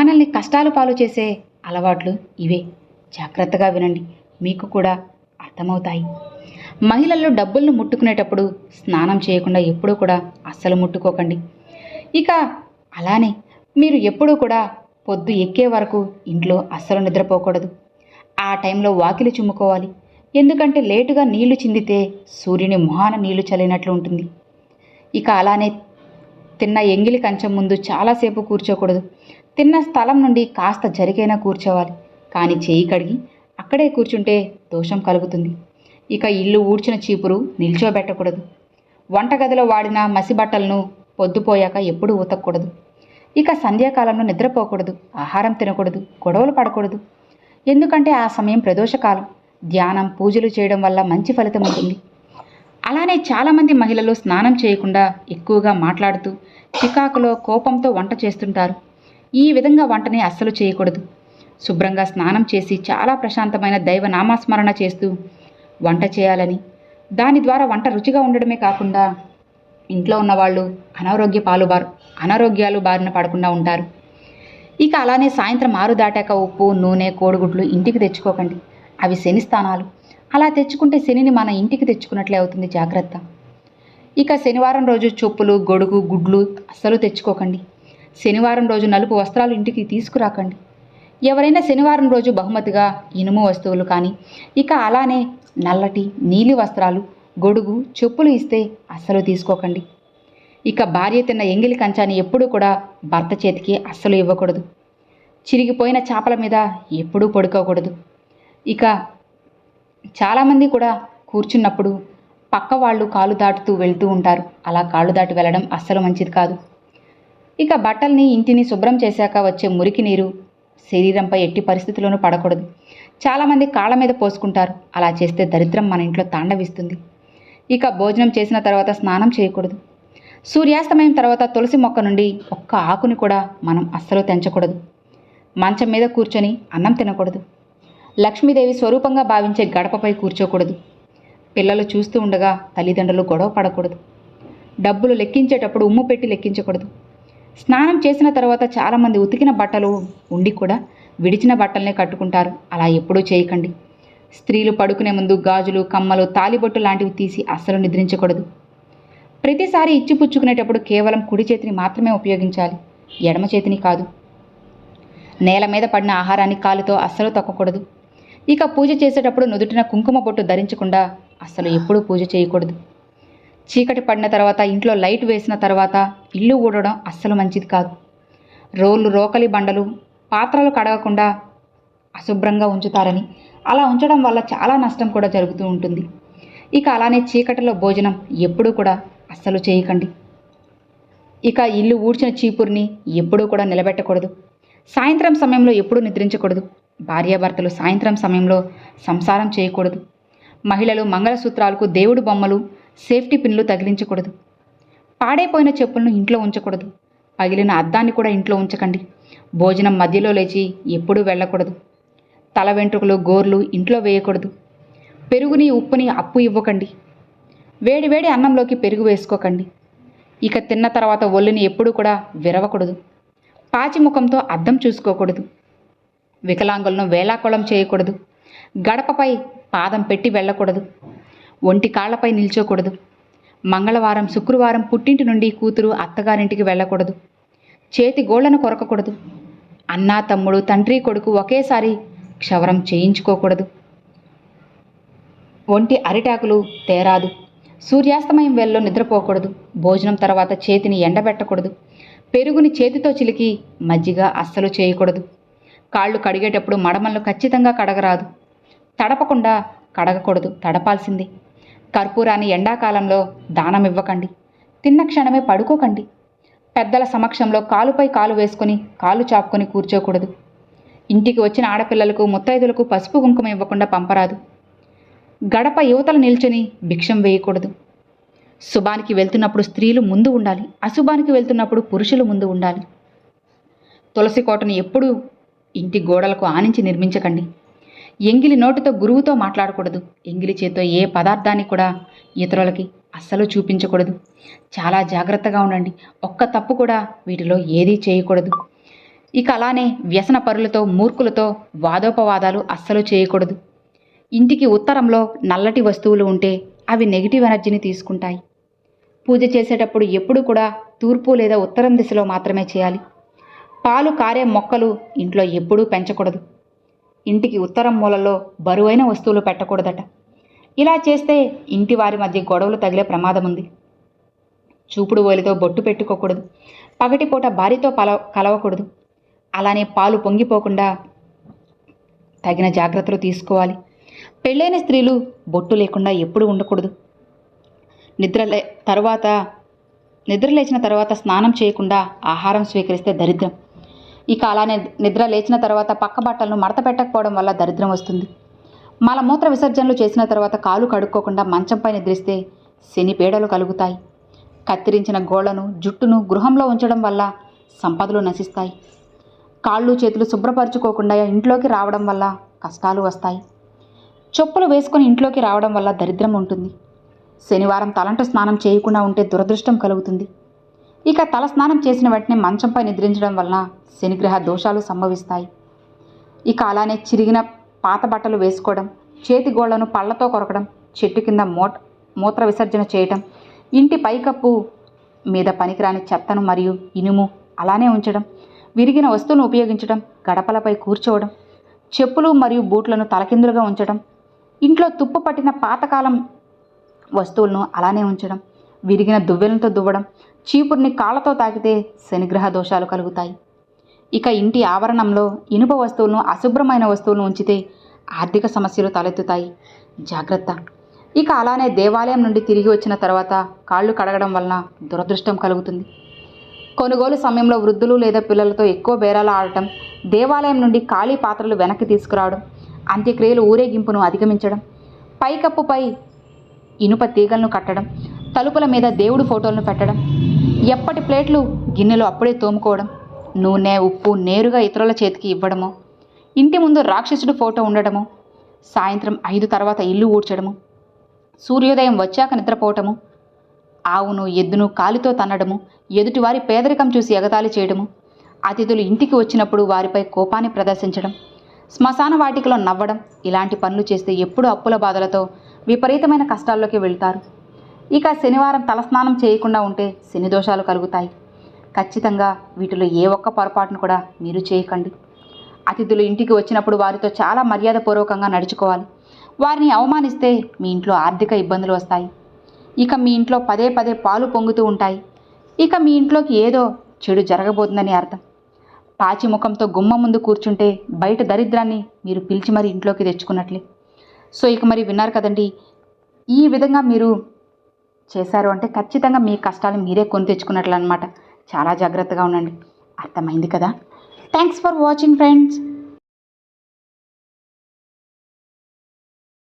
మనల్ని కష్టాలు పాలు చేసే అలవాట్లు ఇవే. జాగ్రత్తగా వినండి. మీకు కూడా అర్థమవుతాయి. మహిళలు డబ్బులను ముట్టుకునేటప్పుడు స్నానం చేయకుండా ఎప్పుడూ కూడా అస్సలు ముట్టుకోకండి. ఇక అలానే మీరు ఎప్పుడూ కూడా పొద్దు ఎక్కే వరకు ఇంట్లో అస్సలు నిద్రపోకూడదు. ఆ టైంలో వాకిలి చుమ్ముకోవాలి. ఎందుకంటే లేటుగా నీళ్ళు చిందితే సూర్యుని మొహాన నీళ్ళు చల్లినట్లు ఉంటుంది. ఇక అలానే తిన్న ఎంగిలి కంచం ముందు చాలాసేపు కూర్చోకూడదు. తిన్న స్థలం నుండి కాస్త జరిగైనా కూర్చోవాలి. కానీ చేయి కడిగి అక్కడే కూర్చుంటే దోషం కలుగుతుంది. ఇక ఇల్లు ఊడ్చిన చీపురు నిల్చోబెట్టకూడదు. వంటగదిలో వాడిన మసి బట్టలను పొద్దుపోయాక ఎప్పుడూ ఉతకూడదు. ఇక సంధ్యాకాలంలో నిద్రపోకూడదు. ఆహారం తినకూడదు. గొడవలు పడకూడదు. ఎందుకంటే ఆ సమయం ప్రదోషకాలం. ధ్యానం పూజలు చేయడం వల్ల మంచి ఫలితం ఉంటుంది. అలానే చాలామంది మహిళలు స్నానం చేయకుండా ఎక్కువగా మాట్లాడుతూ చికాకులో కోపంతో వంట చేస్తుంటారు. ఈ విధంగా వంటని అస్సలు చేయకూడదు. శుభ్రంగా స్నానం చేసి చాలా ప్రశాంతమైన దైవ నామస్మరణ చేస్తూ వంట చేయాలని. దాని ద్వారా వంట రుచిగా ఉండడమే కాకుండా ఇంట్లో ఉన్నవాళ్ళు అనారోగ్య పాలు బారు అనారోగ్యాలు బారిన పడకుండా ఉంటారు. ఇక అలానే సాయంత్రం ఆరు దాటాక ఉప్పు నూనె కోడిగుడ్లు ఇంటికి తెచ్చుకోకండి. అవి శని స్థానాలు. అలా తెచ్చుకుంటే శనిని మన ఇంటికి తెచ్చుకున్నట్లే అవుతుంది జాగ్రత్త. ఇక శనివారం రోజు చెప్పులు గొడుగు గుడ్లు అస్సలు తెచ్చుకోకండి. శనివారం రోజు నలుపు వస్త్రాలు ఇంటికి తీసుకురాకండి. ఎవరైనా శనివారం రోజు బహుమతిగా ఇనుము వస్తువులు కానీ ఇక అలానే నల్లటి నీలి వస్త్రాలు గొడుగు చెప్పులు ఇస్తే అస్సలు తీసుకోకండి. ఇక భార్య తిన్న ఎంగిలి కంచాన్ని ఎప్పుడూ కూడా భర్త చేతికి అస్సలు ఇవ్వకూడదు. చిరిగిపోయిన చేపల మీద ఎప్పుడూ పడుకోకూడదు. ఇక చాలామంది కూడా కూర్చున్నప్పుడు పక్క వాళ్ళు కాలు దాటుతూ వెళ్తూ ఉంటారు. అలా కాళ్ళు దాటి వెళ్ళడం అస్సలు మంచిది కాదు. ఇక బట్టల్ని ఇంటిని శుభ్రం చేశాక వచ్చే మురికి నీరు శరీరంపై ఎట్టి పరిస్థితుల్లోనూ పడకూడదు. చాలామంది కాళ్ళ మీద పోసుకుంటారు. అలా చేస్తే దరిద్రం మన ఇంట్లో తాండవిస్తుంది. ఇక భోజనం చేసిన తర్వాత స్నానం చేయకూడదు. సూర్యాస్తమయం తర్వాత తులసి మొక్క నుండి ఒక్క ఆకుని కూడా మనం అస్సలు తెంచకూడదు. మంచం మీద కూర్చొని అన్నం తినకూడదు. లక్ష్మీదేవి స్వరూపంగా భావించే గడపపై కూర్చోకూడదు. పిల్లలు చూస్తూ ఉండగా తల్లిదండ్రులు గొడవ పడకూడదు. డబ్బులు లెక్కించేటప్పుడు ఉమ్ము పెట్టి లెక్కించకూడదు. స్నానం చేసిన తర్వాత చాలామంది ఉతికిన బట్టలు ఉండి కూడా విడిచిన బట్టలనే కట్టుకుంటారు. అలా ఎప్పుడూ చేయకండి. స్త్రీలు పడుకునే ముందు గాజులు కమ్మలు తాలిబొట్టు లాంటివి తీసి అస్సలు నిద్రించకూడదు. ప్రతిసారి ఇచ్చి పుచ్చుకునేటప్పుడు కేవలం కుడి చేతిని మాత్రమే ఉపయోగించాలి. ఎడమ చేతిని కాదు. నేల మీద పడిన ఆహారాన్ని కాలుతో అస్సలు తొక్కకూడదు. ఇక పూజ చేసేటప్పుడు నుదుటిన కుంకుమ బొట్టు ధరించకుండా అస్సలు ఎప్పుడూ పూజ చేయకూడదు. చీకటి పడిన తర్వాత ఇంట్లో లైట్ వేసిన తర్వాత ఇల్లు ఊడడం అస్సలు మంచిది కాదు. రోళ్ళు రోకలి బండలు పాత్రలు కడగకుండా అశుభ్రంగా ఉంచుతారని అలా ఉంచడం వల్ల చాలా నష్టం కూడా జరుగుతూ ఉంటుంది. ఇక అలానే చీకటిలో భోజనం ఎప్పుడూ కూడా అస్సలు చేయకండి. ఇక ఇల్లు ఊడ్చిన చీపుర్ని ఎప్పుడూ కూడా నిలబెట్టకూడదు. సాయంత్రం సమయంలో ఎప్పుడూ నిద్రించకూడదు. భార్యాభర్తలు సాయంత్రం సమయంలో సంసారం చేయకూడదు. మహిళలు మంగళసూత్రాలకు దేవుడు బొమ్మలు సేఫ్టీ పిన్లు తగిలించకూడదు. పాడైపోయిన చెప్పులను ఇంట్లో ఉంచకూడదు. పగిలిన అద్దాన్ని కూడా ఇంట్లో ఉంచకండి. భోజనం మధ్యలో లేచి ఎప్పుడూ వెళ్ళకూడదు. తల వెంట్రుకలు గోర్లు ఇంట్లో వేయకూడదు. పెరుగుని ఉప్పుని అప్పు ఇవ్వకండి. వేడి వేడి అన్నంలోకి పెరుగు వేసుకోకండి. ఇక తిన్న తర్వాత ఒళ్ళుని ఎప్పుడూ కూడా విరవకూడదు. పాచి ముఖంతో అద్దం చూసుకోకూడదు. వికలాంగులను వేలాకోళం చేయకూడదు. గడపపై పాదం పెట్టి వెళ్ళకూడదు. ఒంటి కాళ్ళపై నిల్చోకూడదు. మంగళవారం శుక్రవారం పుట్టింటి నుండి కూతురు అత్తగారింటికి వెళ్ళకూడదు. చేతి గోళ్ళను కొరకకూడదు. అన్నా తమ్ముడు తండ్రి కొడుకు ఒకేసారి క్షవరం చేయించుకోకూడదు. ఒంటి అరిటాకులు తేరాదు. సూర్యాస్తమయం వేళలో నిద్రపోకూడదు. భోజనం తర్వాత చేతిని ఎండబెట్టకూడదు. పెరుగుని చేతితో చిలికి మజ్జిగ అస్సలు చేయకూడదు. కాళ్ళు కడిగేటప్పుడు మడమలను ఖచ్చితంగా కడగరాదు. తడపకుండా కడగకూడదు తడపాల్సింది. కర్పూరాన్ని ఎండాకాలంలో దానం ఇవ్వకండి తిన్న క్షణమే పడుకోకండి. పెద్దల సమక్షంలో కాలుపై కాలు వేసుకొని కాలు చాపుకొని కూర్చోకూడదు. ఇంటికి వచ్చిన ఆడపిల్లలకు ముత్తైదులకు పసుపు కుంకుమ ఇవ్వకుండా పంపరాదు. గడప యువతలు నిల్చుని భిక్షం వేయకూడదు. శుభానికి వెళ్తున్నప్పుడు స్త్రీలు ముందు ఉండాలి. అశుభానికి వెళ్తున్నప్పుడు పురుషులు ముందు ఉండాలి. తులసి కోటను ఎప్పుడూ ఇంటి గోడలకు ఆనించి నిర్మించకండి. ఎంగిలి నోటితో గురువుతో మాట్లాడకూడదు. ఎంగిలి చేతో ఏ పదార్థాన్ని కూడా ఇతరులకి అస్సలు చూపించకూడదు. చాలా జాగ్రత్తగా ఉండండి. ఒక్క తప్పు కూడా వీటిలో ఏదీ చేయకూడదు. ఇక అలానే వ్యసన పరులతో మూర్ఖులతో వాదోపవాదాలు అస్సలు చేయకూడదు. ఇంటికి ఉత్తరంలో నల్లటి వస్తువులు ఉంటే అవి నెగిటివ్ ఎనర్జీని తీసుకుంటాయి. పూజ చేసేటప్పుడు ఎప్పుడు కూడా తూర్పు లేదా ఉత్తరం దిశలో మాత్రమే చేయాలి. పాలు కారే మొక్కలు ఇంట్లో ఎప్పుడూ పెంచకూడదు. ఇంటికి ఉత్తరం మూలలో బరువైన వస్తువులు పెట్టకూడదట. ఇలా చేస్తే ఇంటి వారి మధ్య గొడవలు తగిలే ప్రమాదం ఉంది. చూపుడు ఓలితో బొట్టు పెట్టుకోకూడదు. పగటిపూట భార్యతో పల కలవకూడదు. అలానే పాలు పొంగిపోకుండా తగిన జాగ్రత్తలు తీసుకోవాలి. పెళ్ళైన స్త్రీలు బొట్టు లేకుండా ఎప్పుడు ఉండకూడదు. నిద్ర లే తర్వాత నిద్ర లేచిన తర్వాత స్నానం చేయకుండా ఆహారం స్వీకరిస్తే దరిద్రం. ఇక అలానే నిద్ర లేచిన తర్వాత పక్క బట్టలను మడత పెట్టకపోవడం వల్ల దరిద్రం వస్తుంది. మలమూత్ర విసర్జనలు చేసిన తర్వాత కాలు కడుక్కోకుండా మంచంపై నిద్రిస్తే శని పీడలు కలుగుతాయి. కత్తిరించిన గోళ్ళను జుట్టును గృహంలో ఉంచడం వల్ల సంపదలు నశిస్తాయి. కాళ్ళు చేతులు శుభ్రపరచుకోకుండా ఇంట్లోకి రావడం వల్ల కష్టాలు వస్తాయి. చెప్పులు వేసుకొని ఇంట్లోకి రావడం వల్ల దరిద్రం ఉంటుంది. శనివారం తలంట స్నానం చేయకుండా ఉంటే దురదృష్టం కలుగుతుంది. ఇక తల స్నానం చేసిన వెంటనే మంచంపై నిద్రించడం వలన శనిగ్రహ దోషాలు సంభవిస్తాయి. ఇక అలానే చిరిగిన పాత బట్టలు వేసుకోవడం చేతి గోళ్ళను పళ్ళతో కొరకడం చెట్టు కింద మోట మూత్ర విసర్జన చేయటం ఇంటి పైకప్పు మీద పనికిరాని చెత్తను మరియు ఇనుము అలానే ఉంచడం విరిగిన వస్తువులను ఉపయోగించడం గడపలపై కూర్చోవడం చెప్పులు మరియు బూట్లను తలకిందులుగా ఉంచడం ఇంట్లో తుప్పు పట్టిన పాతకాలం వస్తువులను అలానే ఉంచడం విరిగిన దువ్వెలతో దువ్వడం చీపుర్ని కాళ్ళతో తాకితే శనిగ్రహ దోషాలు కలుగుతాయి. ఇక ఇంటి ఆవరణంలో ఇనుప వస్తువులను అశుభ్రమైన వస్తువులను ఉంచితే ఆర్థిక సమస్యలు తలెత్తుతాయి. జాగ్రత్త. ఇక అలానే దేవాలయం నుండి తిరిగి వచ్చిన తర్వాత కాళ్ళు కడగడం వలన దురదృష్టం కలుగుతుంది. కొనుగోలు సమయంలో వృద్ధులు లేదా పిల్లలతో ఎక్కువ బేరాలు ఆడటం దేవాలయం నుండి ఖాళీ పాత్రలు వెనక్కి తీసుకురావడం అంత్యక్రియలు ఊరేగింపును అధిగమించడం పైకప్పుపై ఇనుప తీగలను కట్టడం తలుపుల మీద దేవుడి ఫోటోలను పెట్టడం ఎప్పటి ప్లేట్లు గిన్నెలు అప్పుడే తోముకోవడం నూనె ఉప్పు నేరుగా ఇతరుల చేతికి ఇవ్వడము ఇంటి ముందు రాక్షసుడి ఫోటో ఉండడము సాయంత్రం ఐదు తర్వాత ఇల్లు ఊడ్చడము సూర్యోదయం వచ్చాక నిద్రపోవటము ఆవును ఎద్దును కాలితో తన్నడము ఎదుటివారి పేదరికం చూసి ఎగతాళి చేయడము అతిథులు ఇంటికి వచ్చినప్పుడు వారిపై కోపాన్ని ప్రదర్శించడం శ్మశాన వాటికలో నవ్వడం ఇలాంటి పనులు చేస్తే ఎప్పుడూ అప్పుల బాధలతో విపరీతమైన కష్టాల్లోకి వెళ్తారు. ఇక శనివారం తలస్నానం చేయకుండా ఉంటే శని దోషాలు కలుగుతాయి. ఖచ్చితంగా వీటిలో ఏ ఒక్క పొరపాటును కూడా మీరు చేయకండి. అతిథులు ఇంటికి వచ్చినప్పుడు వారితో చాలా మర్యాదపూర్వకంగా నడుచుకోవాలి. వారిని అవమానిస్తే మీ ఇంట్లో ఆర్థిక ఇబ్బందులు వస్తాయి. ఇక మీ ఇంట్లో పదే పదే పాలు పొంగుతూ ఉంటాయి. ఇక మీ ఇంట్లోకి ఏదో చెడు జరగబోతుందని అర్థం. పాచి ముఖంతో గుమ్మ ముందు కూర్చుంటే బయట దరిద్రాన్ని మీరు పిలిచి మరి ఇంట్లోకి తెచ్చుకున్నట్లే. సో ఇక మరి విన్నారు కదండి. ఈ విధంగా మీరు చేశారు అంటే ఖచ్చితంగా మీ కష్టాలు మీరే కొని తెచ్చుకున్నట్లు అనమాట చాలా జాగ్రత్తగా ఉండండి. అర్థమైంది కదా? Thanks for watching friends